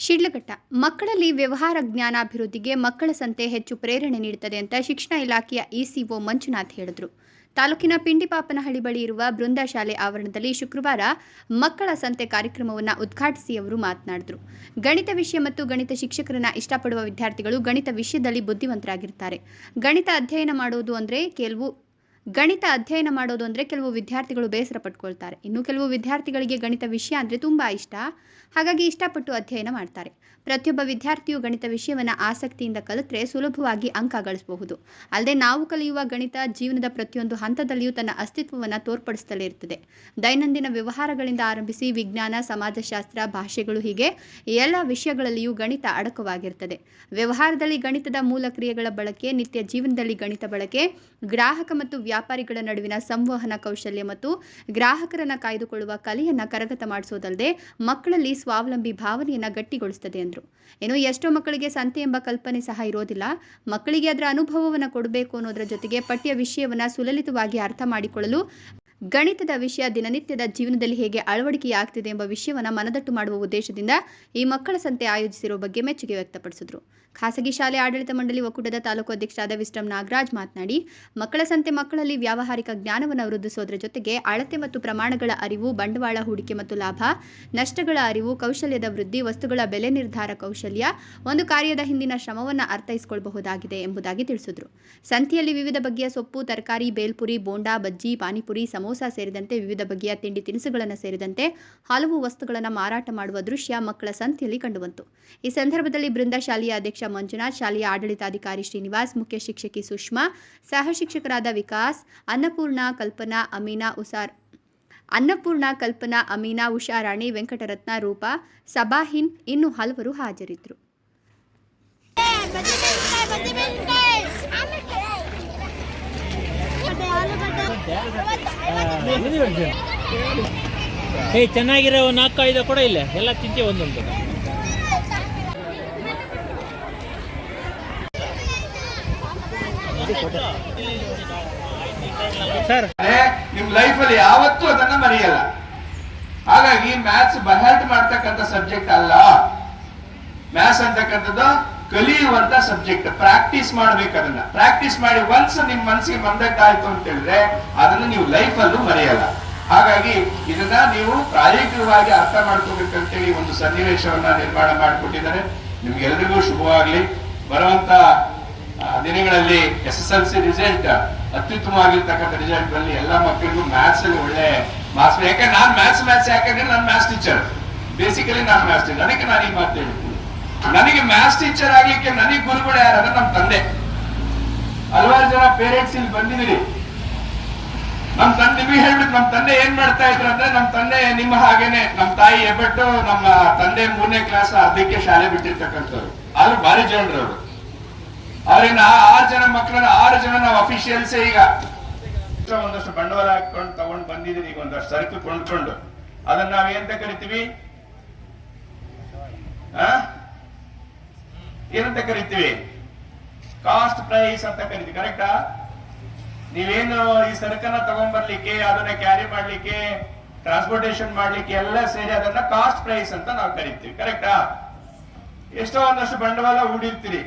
ಶಿಡ್ಲಘಟ್ಟ. ಮಕ್ಕಳಲ್ಲಿ ವ್ಯವಹಾರ ಜ್ಞಾನಾಭಿವೃದ್ಧಿಗೆ ಮಕ್ಕಳ ಸಂತೆ ಹೆಚ್ಚು ಪ್ರೇರಣೆ ನೀಡುತ್ತದೆ ಅಂತ ಶಿಕ್ಷಣ ಇಲಾಖೆಯ ಇಸಿಒ ಮಂಜುನಾಥ್ ಹೇಳಿದರು. ತಾಲೂಕಿನ ಪಿಂಡಿಪಾಪನಹಳ್ಳಿ ಬಳಿ ಇರುವ ಬೃಂದ ಶಾಲೆ ಆವರಣದಲ್ಲಿ ಶುಕ್ರವಾರ ಮಕ್ಕಳ ಸಂತೆ ಕಾರ್ಯಕ್ರಮವನ್ನು ಉದ್ಘಾಟಿಸಿ ಅವರು ಮಾತನಾಡಿದರು. ಗಣಿತ ವಿಷಯ ಮತ್ತು ಗಣಿತ ಶಿಕ್ಷಕರನ್ನ ಇಷ್ಟಪಡುವ ವಿದ್ಯಾರ್ಥಿಗಳು ಗಣಿತ ವಿಷಯದಲ್ಲಿ ಬುದ್ಧಿವಂತರಾಗಿರ್ತಾರೆ. ಗಣಿತ ಅಧ್ಯಯನ ಮಾಡೋದು ಅಂದರೆ ಕೆಲವು ಗಣಿತ ಅಧ್ಯಯನ ಮಾಡೋದು ಅಂದರೆ ಕೆಲವು ವಿದ್ಯಾರ್ಥಿಗಳು ಬೇಸರ ಪಟ್ಕೊಳ್ತಾರೆ. ಇನ್ನು ಕೆಲವು ವಿದ್ಯಾರ್ಥಿಗಳಿಗೆ ಗಣಿತ ವಿಷಯ ಅಂದರೆ ತುಂಬ ಇಷ್ಟ. ಹಾಗಾಗಿ ಇಷ್ಟಪಟ್ಟು ಅಧ್ಯಯನ ಮಾಡ್ತಾರೆ. ಪ್ರತಿಯೊಬ್ಬ ವಿದ್ಯಾರ್ಥಿಯು ಗಣಿತ ವಿಷಯವನ್ನು ಆಸಕ್ತಿಯಿಂದ ಕಲಿತರೆ ಸುಲಭವಾಗಿ ಅಂಕ ಗಳಿಸಬಹುದು. ಅಲ್ಲದೆ ನಾವು ಕಲಿಯುವ ಗಣಿತ ಜೀವನದ ಪ್ರತಿಯೊಂದು ಹಂತದಲ್ಲಿಯೂ ತನ್ನ ಅಸ್ತಿತ್ವವನ್ನು ತೋರ್ಪಡಿಸುತ್ತಲೇ ಇರ್ತದೆ. ದೈನಂದಿನ ವ್ಯವಹಾರಗಳಿಂದ ಆರಂಭಿಸಿ ವಿಜ್ಞಾನ, ಸಮಾಜಶಾಸ್ತ್ರ, ಭಾಷೆಗಳು ಹೀಗೆ ಎಲ್ಲ ವಿಷಯಗಳಲ್ಲಿಯೂ ಗಣಿತ ಅಡಕವಾಗಿರ್ತದೆ. ವ್ಯವಹಾರದಲ್ಲಿ ಗಣಿತದ ಮೂಲ ಕ್ರಿಯೆಗಳ ಬಳಕೆ, ನಿತ್ಯ ಜೀವನದಲ್ಲಿ ಗಣಿತ ಬಳಕೆ, ಗ್ರಾಹಕ ಮತ್ತು ವ್ಯಾಪಾರಿಗಳ ನಡುವಿನ ಸಂವಹನ ಕೌಶಲ್ಯ ಮತ್ತು ಗ್ರಾಹಕರನ್ನ ಕಾಯ್ದುಕೊಳ್ಳುವ ಕಲೆಯನ್ನ ಕರಗತ ಮಾಡಿಸೋದಲ್ಲದೆ ಮಕ್ಕಳಲ್ಲಿ ಸ್ವಾವಲಂಬಿ ಭಾವನೆಯನ್ನ ಗಟ್ಟಿಗೊಳಿಸುತ್ತದೆ ಎಂದರು ಏನು ಎಷ್ಟೋ ಮಕ್ಕಳಿಗೆ ಸಂತೆ ಎಂಬ ಕಲ್ಪನೆ ಸಹ ಇರೋದಿಲ್ಲ. ಮಕ್ಕಳಿಗೆ ಅದರ ಅನುಭವವನ್ನು ಕೊಡಬೇಕು ಅನ್ನೋದರ ಜೊತೆಗೆ ಪಠ್ಯ ವಿಷಯವನ್ನು ಸುಲಲಿತವಾಗಿ ಅರ್ಥ ಮಾಡಿಕೊಳ್ಳಲು ಗಣಿತದ ವಿಷಯ ದಿನನಿತ್ಯದ ಜೀವನದಲ್ಲಿ ಹೇಗೆ ಅಳವಡಿಕೆಯಾಗ್ತಿದೆ ಎಂಬ ವಿಷಯವನ್ನು ಮನದಟ್ಟು ಮಾಡುವ ಉದ್ದೇಶದಿಂದ ಈ ಮಕ್ಕಳ ಸಂತೆ ಆಯೋಜಿಸಿರುವ ಬಗ್ಗೆ ಮೆಚ್ಚುಗೆ ವ್ಯಕ್ತಪಡಿಸಿದರು. ಖಾಸಗಿ ಶಾಲೆ ಆಡಳಿತ ಮಂಡಳಿ ಒಕ್ಕೂಟದ ತಾಲೂಕು ಅಧ್ಯಕ್ಷರಾದ ವಿಸ್ಟಮ್ ನಾಗರಾಜ್ ಮಾತನಾಡಿ, ಮಕ್ಕಳ ಸಂತೆ ಮಕ್ಕಳಲ್ಲಿ ವ್ಯಾವಹಾರಿಕ ಜ್ಞಾನವನ್ನು ವೃದ್ಧಿಸುವುದರ ಜೊತೆಗೆ ಅಳತೆ ಮತ್ತು ಪ್ರಮಾಣಗಳ ಅರಿವು, ಬಂಡವಾಳ ಹೂಡಿಕೆ ಮತ್ತು ಲಾಭ, ನಷ್ಟಗಳ ಅರಿವು, ಕೌಶಲ್ಯದ ವೃದ್ಧಿ, ವಸ್ತುಗಳ ಬೆಲೆ ನಿರ್ಧಾರ ಕೌಶಲ್ಯ, ಒಂದು ಕಾರ್ಯದ ಹಿಂದಿನ ಶ್ರಮವನ್ನು ಅರ್ಥೈಸಿಕೊಳ್ಳಬಹುದಾಗಿದೆ ಎಂಬುದಾಗಿ ತಿಳಿಸಿದರು. ಸಂತೆಯಲ್ಲಿ ವಿವಿಧ ಬಗೆಯ ಸೊಪ್ಪು, ತರಕಾರಿ, ಬೇಲ್ಪುರಿ, ಬೋಂಡಾ, ಬಜ್ಜಿ, ಪಾನಿಪುರಿ ಸಮೋಸ ಸೇರಿದಂತೆ ವಿವಿಧ ಬಗೆಯ ತಿಂಡಿ ತಿನಿಸುಗಳನ್ನು ಸೇರಿದಂತೆ ಹಲವು ವಸ್ತುಗಳನ್ನು ಮಾರಾಟ ಮಾಡುವ ದೃಶ್ಯ ಮಕ್ಕಳ ಸಂತೆಯಲ್ಲಿ ಕಂಡುಬಂತು. ಈ ಸಂದರ್ಭದಲ್ಲಿ ಬೃಂದ ಶಾಲೆಯ ಅಧ್ಯಕ್ಷ ಮಂಜುನಾಥ್, ಶಾಲೆಯ ಆಡಳಿತಾಧಿಕಾರಿ ಶ್ರೀನಿವಾಸ್, ಮುಖ್ಯ ಶಿಕ್ಷಕಿ ಸುಷ್ಮಾ, ಸಹ ಶಿಕ್ಷಕರಾದ ವಿಕಾಸ್, ಅನ್ನಪೂರ್ಣ ಕಲ್ಪನಾ, ಅಮೀನಾ ಉಸಾರ್, ಅನ್ನಪೂರ್ಣ ಕಲ್ಪನಾ, ಅಮೀನಾ ಉಷಾರಾಣಿ ವೆಂಕಟರತ್ನ ರೂಪ ಸಬಾಹಿನ್ ಇನ್ನು ಹಲವರು ಹಾಜರಿದ್ದರು ಏಯ್ ಚೆನ್ನಾಗಿರೋ ನಾಲ್ಕು ಐದು ಕೂಡ ಇಲ್ಲ. ಎಲ್ಲ ತಿಂತೀವಿ ಒಂದೊಂದು. ಸರ್, ನಿಮ್ ಲೈಫ್ ಅಲ್ಲಿ ಯಾವತ್ತೂ ಅದನ್ನ ಮರೆಯಲ್ಲ. ಹಾಗಾಗಿ ಮ್ಯಾಥ್ಸ್ ಬಹಳ ಮಾಡ್ತಕ್ಕಂಥ ಸಬ್ಜೆಕ್ಟ್ ಅಲ್ಲ. ಮ್ಯಾಥ್ಸ್ ಅಂತಕ್ಕಂಥದ್ದು ಕಲಿಯುವಂತ ಸಬ್ಜೆಕ್ಟ್ ಪ್ರಾಕ್ಟೀಸ್ ಮಾಡ್ಬೇಕು ಅದನ್ನ. ಪ್ರಾಕ್ಟೀಸ್ ಮಾಡಿ ಒನ್ಸ್ ನಿಮ್ ಮನಸ್ಸಿಗೆ ಮಂದಕ್ಕಾಯ್ತು ಅಂತ ಹೇಳಿದ್ರೆ ಅದನ್ನ ನೀವು ಲೈಫ್ ಅಲ್ಲೂ ಮರೆಯಲ್ಲ. ಹಾಗಾಗಿ ಇದನ್ನ ನೀವು ಪ್ರಾಯೋಗಿಕವಾಗಿ ಅರ್ಥ ಮಾಡ್ಕೋಬೇಕಂತೇಳಿ ಒಂದು ಸನ್ನಿವೇಶವನ್ನ ನಿರ್ಮಾಣ ಮಾಡಿಕೊಟ್ಟಿದ್ದಾರೆ. ನಿಮ್ಗೆಲ್ರಿಗೂ ಶುಭವಾಗ್ಲಿ. ಬರುವಂತ ದಿನಗಳಲ್ಲಿ S S L C result ಅತ್ಯುತ್ತಮವಾಗಿರ್ತಕ್ಕಂಥ result ಬರಲಿ ಎಲ್ಲ ಮಕ್ಕಳಿಗೂ ಮ್ಯಾಥ್ಸ್ ಅಲ್ಲಿ ಒಳ್ಳೆ ಮಾರ್ಕ್ಸ್ ಯಾಕಂದ್ರೆ ನಾನ್ ಮ್ಯಾಥ್ಸ್ ಮ್ಯಾಥ್ಸ್ ಯಾಕಂದ್ರೆ ನಾನು ಮ್ಯಾಥ್ಸ್ ಟೀಚರ್ ಬೇಸಿಕಲಿ ನಾನು ಮ್ಯಾಥ್ಸ್ ಟೀಚರ್ ಅದಕ್ಕೆ ನಾನು ಈ ಮಾತು ಹೇಳ್ತೀನಿ ನನಗೆ ಮ್ಯಾಥ್ಸ್ ಟೀಚರ್ ಆಗ್ಲಿಕ್ಕೆ ನನಗೆ ಗುರುಗಳು ಯಾರಂದ್ರೆ ನಮ್ಮ ತಂದೆ. ಹಲವಾರು ಜನ ಪೇರೆಂಟ್ಸ್ ಇಲ್ಲಿ ಬಂದಿದ್ದೀರಿ. ನಮ್ ತಂದೆ ಹೇಳ್ಬಿಟ್ಟು ನಮ್ ತಂದೆ ಏನ್ ಮಾಡ್ತಾ ಇದ್ರು ಅಂದ್ರೆ ನಮ್ಮ ತಂದೆ ನಿಮ್ಮ ಹಾಗೇನೆ ನಮ್ಮ ತಾಯಿ ಎಬ್ಬಟ್ಟು ನಮ್ಮ ತಂದೆ ಮೂರನೇ ಕ್ಲಾಸ್ ಅರ್ಧಕ್ಕೆ ಶಾಲೆ ಬಿಟ್ಟಿರ್ತಕ್ಕಂಥವ್ರು. ಆದ್ರೂ ಭಾರಿ ಜನರು ಅವರು. ಅವ್ರಿನ ಆರು ಜನ ಮಕ್ಕಳನ್ನ ಆರು ಜನ ನಾವು ಅಫಿಷಿಯಲ್ಸ್ ಈಗ. ಒಂದಷ್ಟು ಬಂಡವಾಳ ಹಾಕೊಂಡು ತಗೊಂಡು ಬಂದಿದ್ದೀರಿ, ಈಗ ಒಂದಷ್ಟು ಸರಕು ಕೊಂಡ್ಕೊಂಡು. ಅದನ್ನ ನಾವ್ ಏನಂತ ಕರಿತೀವಿ? ಆ? ಏನಂತ ಕರಿತೀವಿ? ಕಾಸ್ಟ್ ಪ್ರೈಸ್ ಅಂತ ಕರಿತೀವಿ ಕರೆಕ್ಟಾ ನೀವೇನು ಈ ಸರಕನ್ನ ತಗೊಂಡ್ಬರ್ಲಿಕ್ಕೆ ಅದನ್ನ ಕ್ಯಾರಿ ಮಾಡ್ಲಿಕ್ಕೆ ಟ್ರಾನ್ಸ್ಪೋರ್ಟೇಶನ್ ಮಾಡ್ಲಿಕ್ಕೆ ಎಲ್ಲ ಸೇರಿ ಅದನ್ನ ಕಾಸ್ಟ್ ಪ್ರೈಸ್ ಅಂತ ನಾವು ಕರಿತೀವಿ ಕರೆಕ್ಟಾ ಎಷ್ಟೋ ಒಂದಷ್ಟು ಬಂಡವಾಳ ಹೂಡಿರ್ತೀರಿ.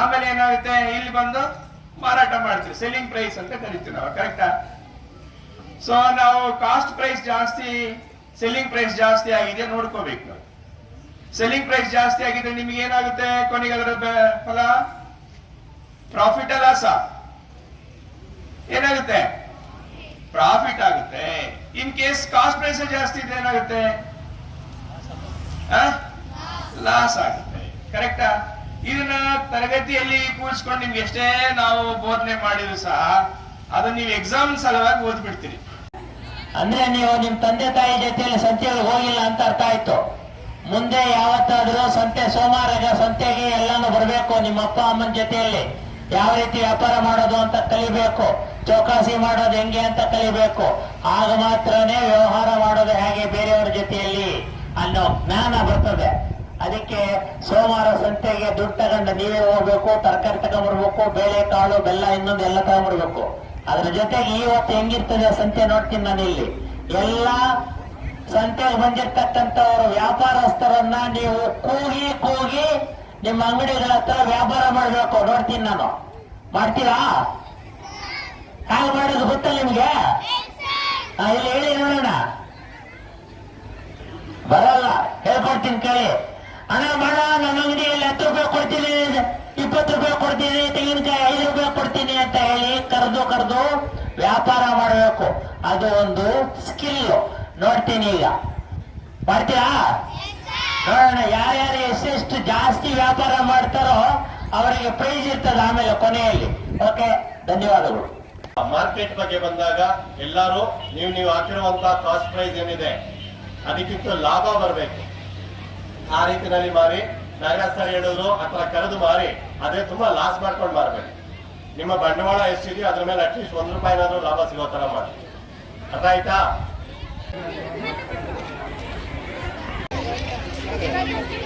ಆಮೇಲೆ ಏನಾಗುತ್ತೆ? ಇಲ್ಲಿ ಬಂದು ಮಾರಾಟ ಮಾಡ್ತೀವಿ ಸೆಲ್ಲಿಂಗ್ ಪ್ರೈಸ್ ಅಂತ ಕರಿತೀವಿ ನಾವು ಕರೆಕ್ಟಾ ಸೊ ನಾವು ಕಾಸ್ಟ್ ಪ್ರೈಸ್ ಜಾಸ್ತಿ ಸೆಲ್ಲಿಂಗ್ ಪ್ರೈಸ್ ಜಾಸ್ತಿ ಆಗಿದೆ ನೋಡ್ಕೋಬೇಕು. ನಾವು ಸೆಲ್ಲಿಂಗ್ ಪ್ರೈಸ್ ಜಾಸ್ತಿ ಆಗಿದ್ರೆ ನಿಮ್ಗೆ ಏನಾಗುತ್ತೆ? ಕೊನೆಗೆ ಅದರ ಫಲ? ಪ್ರಾಫಿಟ್ ಲಾಸ ಏನಾಗುತ್ತೆ? ಪ್ರಾಫಿಟ್ ಆಗುತ್ತೆ. ಇನ್ ಕೇಸ್ ಕಾಸ್ಟ್ ಪ್ರೈಸ್ ಜಾಸ್ತಿ ಇದ್ರೆ ಏನಾಗುತ್ತೆ? ಲಾಸ್ ಆಗುತ್ತೆ. ಕರೆಕ್ಟಾ ಇದನ್ನ ತರಗತಿಯಲ್ಲಿ ಕೂರಿಸ್ಕೊಂಡು ನಿಮ್ಗೆ ಎಷ್ಟೇ ನಾವು ಬೋಧನೆ ಮಾಡಿದ್ರು ಸಹ ಅದನ್ನ ನೀವು ಎಕ್ಸಾಮ್ ಸಲುವಾಗಿ ಓದ್ಬಿಡ್ತೀರಿ. ಅಂದ್ರೆ ನೀವು ನಿಮ್ ತಂದೆ ತಾಯಿ ಜೊತೆಯಲ್ಲಿ ಸಂತೆಯಲ್ಲಿ ಹೋಗಿಲ್ಲ ಅಂತ ಅರ್ಥ ಆಯ್ತು. ಮುಂದೆ ಯಾವತ್ತಾದ್ರೂ ಸಂತೆ ಸೋಮವಾರ ಸಂತೆಗೆ ಎಲ್ಲಾನು ಬರಬೇಕು ನಿಮ್ಮ ಅಪ್ಪ ಅಮ್ಮನ ಜೊತೆಯಲ್ಲಿ. ಯಾವ ರೀತಿ ವ್ಯಾಪಾರ ಮಾಡೋದು ಅಂತ ಕಲಿಬೇಕು, ಚೌಕಾಸಿ ಮಾಡೋದು ಹೆಂಗೆ ಅಂತ ಕಲಿಬೇಕು. ಆಗ ಮಾತ್ರನೇ ವ್ಯವಹಾರ ಮಾಡೋದು ಹೇಗೆ ಬೇರೆಯವರ ಜೊತೆಯಲ್ಲಿ ಅನ್ನೋ ಜ್ಞಾನ ಬರ್ತದೆ. ಅದಕ್ಕೆ ಸೋಮವಾರ ಸಂತೆಗೆ ದುಡ್ಡು ತಗೊಂಡು ನೀವೇ ಹೋಗ್ಬೇಕು, ತರಕಾರಿ ತಗೊಂಡ್ಬರ್ಬೇಕು, ಬೇಳೆ ಕಾಳು, ಬೆಲ್ಲ ಇನ್ನೊಂದು ಎಲ್ಲ ತಗೊಂಡ್ಬರ್ಬೇಕು. ಅದ್ರ ಜೊತೆಗೆ ಇವತ್ತು ಹೆಂಗಿರ್ತದೆ ಸಂತೆ ನೋಡ್ತೀನಿ ನಾನು ಇಲ್ಲಿ ಎಲ್ಲಾ ಸಂತೆಗೆ ಬಂದಿರ್ತಕ್ಕಂಥವ್ರು ವ್ಯಾಪಾರಸ್ಥರನ್ನ ನೀವು ಕೂಗಿ ಕೂಗಿ ನಿಮ್ಮ ಅಂಗಡಿಗಳ ಹತ್ರ ವ್ಯಾಪಾರ ಮಾಡಬೇಕು. ನೋಡ್ತೀನಿ ನಾನು. ಮಾಡ್ತೀರಾ? ಹಾಗೆ ಮಾಡೋದು ಗೊತ್ತಾ ನಿಮ್ಗೆ? ಇಲ್ಲಿ ಹೇಳಿ ನೋಡೋಣ. ಬರಲ್ಲ. ಹೇಳ್ಕೊಡ್ತೀನಿ ಕೇಳಿ. ಅಣ್ಣ ಮಾಡ ನನ್ನ ಅಂಗಡಿಯಲ್ಲಿ ಹತ್ತು ರೂಪಾಯಿ ಕೊಡ್ತೀನಿ. ಇಪ್ಪತ್ತು ರೂಪಾಯಿ ಕೊಡ್ತೀನಿ. ತೆಂಗಿನಕಾಯಿ ಐದು ರೂಪಾಯಿ ಕೊಡ್ತೀನಿ ಅಂತ ಹೇಳಿ ಕರೆದು ಕರೆದು ವ್ಯಾಪಾರ ಮಾಡಬೇಕು. ಅದು ಒಂದು ಸ್ಕಿಲ್ ನೋಡ್ತೀನಿ ಈಗ. ಮಾಡ್ತೀರಾ? ನೋಡೋಣ, ಯಾರ್ಯಾರು ಎಷ್ಟೆಷ್ಟು ಜಾಸ್ತಿ ವ್ಯಾಪಾರ ಮಾಡ್ತಾರೋ ಅವರಿಗೆ ಪ್ರೈಸ್ ಇರ್ತದೆ ಆಮೇಲೆ ಕೊನೆಯಲ್ಲಿ. ಓಕೆ ಧನ್ಯವಾದಗಳು. ಮಾರ್ಕೆಟ್ ಬಗ್ಗೆ ಬಂದಾಗ ಎಲ್ಲರೂ ನೀವು ನೀವು ಹಾಕಿರುವಂತ ಕಾಸ್ಟ್ ಪ್ರೈಸ್ ಏನಿದೆ, ಅದಕ್ಕಿಂತ ಲಾಭ ಬರಬೇಕು. ಆ ರೀತಿನಲ್ಲಿ ಮಾರಿ, ನಗರಸ್ಥರು ಹೇಳೋದು ಅಥವಾ ಕರೆದು ಮಾರಿ, ಅದೇ ತುಂಬಾ ಲಾಸ್ ಮಾಡ್ಕೊಂಡು ಮಾರಬೇಕು. ನಿಮ್ಮ ಬಂಡವಾಳ ಎಷ್ಟಿದೆಯೋ ಅದ್ರ ಮೇಲೆ ಅಟ್ಲೀಸ್ಟ್ ಒಂದ್ ರೂಪಾಯಿನಾದ್ರೂ ಲಾಭ ಸಿಗೋ ತರ ಮಾಡಿ. ಅರ್ಥ ಆಯ್ತಾ? Thank you.